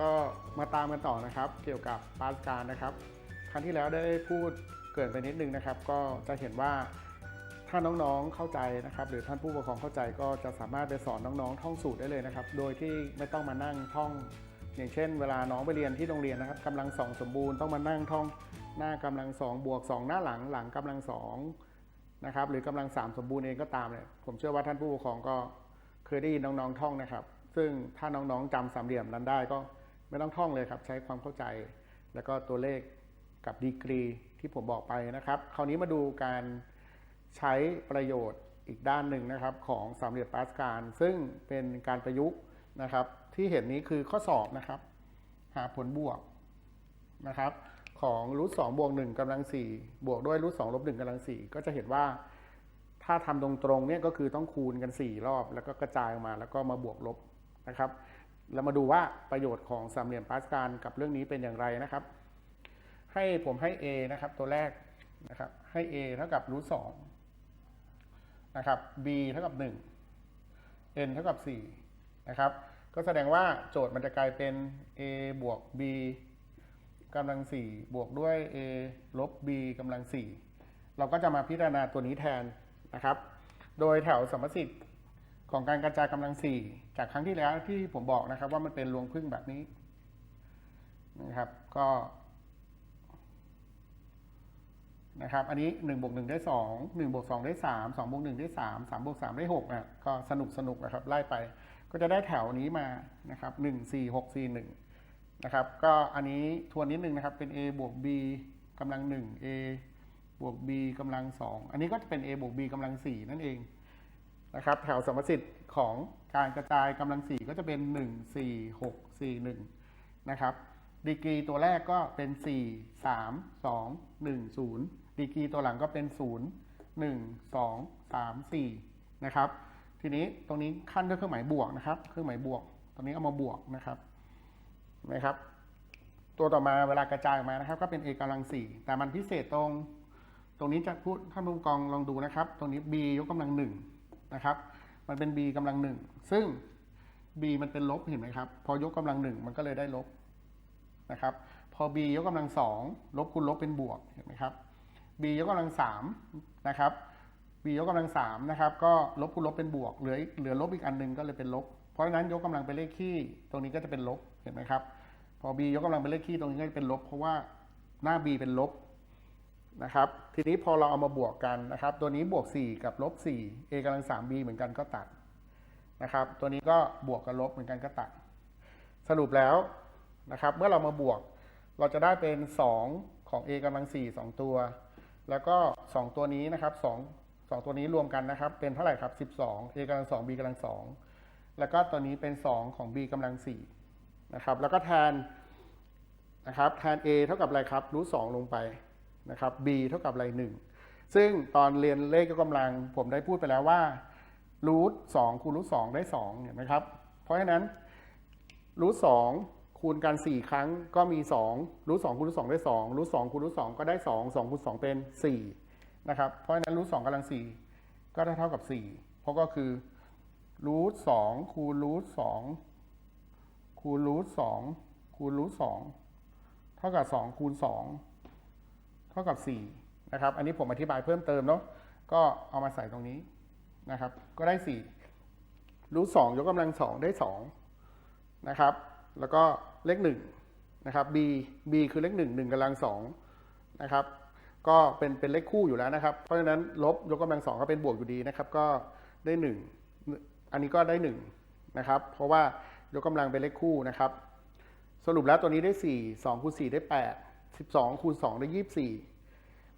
ก็มาตามกันต่อนะครับ เกี่ยวกับปาสการนะครับ ครั้งที่แล้วได้พูดเกินไปนิดนึงนะครับ ก็จะเห็นว่าถ้าน้องๆเข้าใจนะครับ หรือท่านผู้ปกครองเข้าใจก็จะสามารถไปสอนน้องๆท่องสูตรได้เลยนะครับ โดยที่ไม่ต้องมานั่งท่อง อย่างเช่น เวลาน้องไปเรียนที่โรงเรียนนะครับกำลังสองสมบูรณ์ต้องมานั่งท่องหน้ากำลังสองบวกสองหน้าหลังหลังกำลังสองนะครับหรือกำลังสามสมบูรณ์เองก็ตามเนี่ยผมเชื่อว่าท่านผู้ปกครองก็เคยได้ยินน้องๆท่องนะครับ ซึ่งถ้าน้องๆจำสามเหลี่ยมนั้นได้ก็ไม่ต้องท่องเลยครับ ใช้ความเข้าใจ แล้วก็ตัวเลขกับดีกรีที่ผมบอกไปนะครับ คราวนี้มาดูการใช้ประโยชน์อีกด้านหนึ่งนะครับ ของสามเหลี่ยมปาสกาลซึ่งเป็นการประยุกต์นะครับ ที่เห็นนี้คือข้อสอบนะครับ หาผลบวกนะครับ ของรูทสองบวกหนึ่งกำลังสี่บวกด้วยรูทสองลบหนึ่งกำลังสี่ก็จะเห็นว่าถ้าทำตรงๆเนี่ยก็คือต้องคูณกันสี่รอบ แล้วก็กระจายออกมา แล้วก็มาบวกลบ นะครับ เรามาดูว่าประโยชน์ของสามเหลี่ยมปาสกาลกับเรื่องนี้เป็นอย่างไรนะครับ ให้ผมให้ a นะครับ ตัวแรกนะครับให้ a เท่ากับรูทสองนะครับ b เท่ากับหนึ่ง n เท่ากับสี่นะครับ ก็แสดงว่าโจทย์มันจะกลายเป็น a บวก b กำลัง 4 บวกด้วย a ลบ b กำลัง 4 เราก็จะมาพิจารณาตัวนี้แทนนะครับ โดยแถวสมมติ ของการกระจายกำลัง4จากครั้งที่แล้วที่ผมบอกนะครับ ว่ามันเป็นรวงพึ่งแบบนี้นะครับ ก็นะครับ อันนี้1บวก1ได้ 2 1บวก2ได้ 3 2บวก1ได้ 3 3บวก3ได้6นะก็สนุกสนุกนะครับ ไล่ไป ก็จะได้แถวนี้มานะครับ1 4 6 4 1นะครับ ก็อันนี้ทวนนิดนึงนะครับ เป็น a บวก b กำลัง 1 a บวก b กำลัง 2 อันนี้ก็จะเป็น a บวก b กำลัง 4 นั่นเอง นะครับ แถวสมมติของการกระจายกำลัง4ก็จะเป็น 1 4 6 4 1 นะครับ ดีกรีตัวแรกก็เป็น 4 3 2 1 0 ดีกรีตัวหลังก็เป็น 0 1 2 3 4 นะครับ ทีนี้ตรงนี้ขั้นด้วยเครื่องหมายบวกนะครับ เครื่องหมายบวก ตรงนี้เอามาบวกนะครับเห็นะครับ ตัวต่อมาเวลากระจายออกมานะครับ ก็เป็น a กำลัง4แต่มันพิเศษตรง ตรงนี้จะพูดท่านผู้กองลองดูนะครับ ตรงนี้ b ยกกำลัง1น นะครับ มันเป็น b กำลัง1ซึ่ง b มันเป็นลบเห็นไหมครับ พอยกกำลัง1มันก็เลยได้ลบนะครับ พอ b ยกกำลังสองลบคูณลบเป็นบวกเห็นไหมครับ b ยกกำลังสามนะครับ b ยกกำลังสามนะครับก็ลบคูณลบเป็นบวกเหลือเหลือลบอีกอันหนึ่งก็เลยเป็นลบ เพราะฉะนั้นยกกำลังเป็นเลขคี่ ตรงนี้ก็จะเป็นลบเห็นไหมครับ พอ b ยกกำลังเป็นเลขคี่ตรงนี้ก็จะเป็นลบ เพราะว่าหน้า b เป็นลบ นะครับ ทีนี้พอเราเอามาบวกกันนะครับ ตัวนี้บวก 4 กับลบ4 a กำลัง 3b เหมือนกันก็ตัดนะครับ ตัวนี้ก็บวกกับลบเหมือนกันก็ตัด สรุปแล้วนะครับ เมื่อเรามาบวก เราจะได้เป็น 2 ของ a กำลัง 4 2 ตัว แล้วก็ 2 ตัวนี้นะครับ 2 2 ตัวนี้รวมกันนะครับ เป็นเท่าไหร่ครับ 12 a กำลัง 2 b กำลัง 2 แล้วก็ตัวนี้เป็น 2 ของ b กำลัง 4 นะครับ แล้วก็แทนนะครับ แทน a เท่ากับอะไรครับรูท2ลงไป นะครับ b เท่ากับอะไร1ซึ่งตอนเรียนเลขยกกำลังผมได้พูดไปแล้วว่ารูท2คูณรูท2ได้2เห็นไหมครับ เพราะฉะนั้นรูทสองคูณกันสี่ครั้งก็มีสองรูทสองคูณรูทสองได้สองรูทสองคูณรูทสองก็ได้สองสองคูณสองเป็นสี่นะครับเพราะฉะนั้นรูทสองกำลังสี่ก็ได้เท่ากับสี่เพราะก็คือรูทสองคูณรูทสองคูณรูทสองคูณรูทสองเท่ากับสองคูณสอง เท่ากับสี่นะครับ อันนี้ผมอธิบายเพิ่มเติมเนาะ ก็เอามาใส่ตรงนี้นะครับ ก็ได้สี่รูทสองยกกำลังสองได้สองนะครับ แล้วก็เลขหนึ่งนะครับ b b คือเลขหนึ่งหนึ่งกำลังสองนะครับ ก็เป็นเป็นเลขคู่อยู่แล้วนะครับ เพราะฉะนั้นลบยกกำลังสองก็เป็นบวกอยู่ดีนะครับ ก็ได้หนึ่งอันนี้ก็ได้หนึ่งนะครับ เพราะว่ายกกำลังเป็นเลขคู่นะครับ สรุปแล้วตัวนี้ได้สี่สองคูณสี่ได้แปดสิบสองคูณสองได้ยี่สิบสี่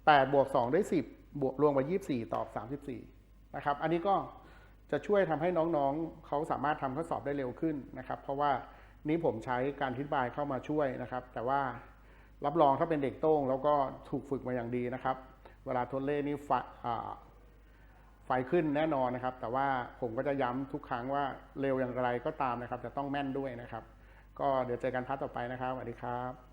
แปดบวกสองได้สิบบวกรวมไปยี่สิบสี่ตอบสามสิบสี่นะครับ อันนี้ก็จะช่วยทำให้น้องๆ เขาสามารถทำข้อสอบได้เร็วขึ้นนะครับ เพราะว่านี้ผมใช้การอธิบายเข้ามาช่วยนะครับ แต่ว่ารับรองถ้าเป็นเด็กโต้ง แล้วก็ถูกฝึกมาอย่างดีนะครับ เวลาทดเลขนี่ไฟไฟขึ้นแน่นอนนะครับ แต่ว่าผมก็จะย้ำทุกครั้งว่าเร็วอย่างไรก็ตามนะครับ จะต้องแม่นด้วยนะครับ ก็เดี๋ยวเจอกันพาร์ทต่อไปนะครับสวัสดีครับ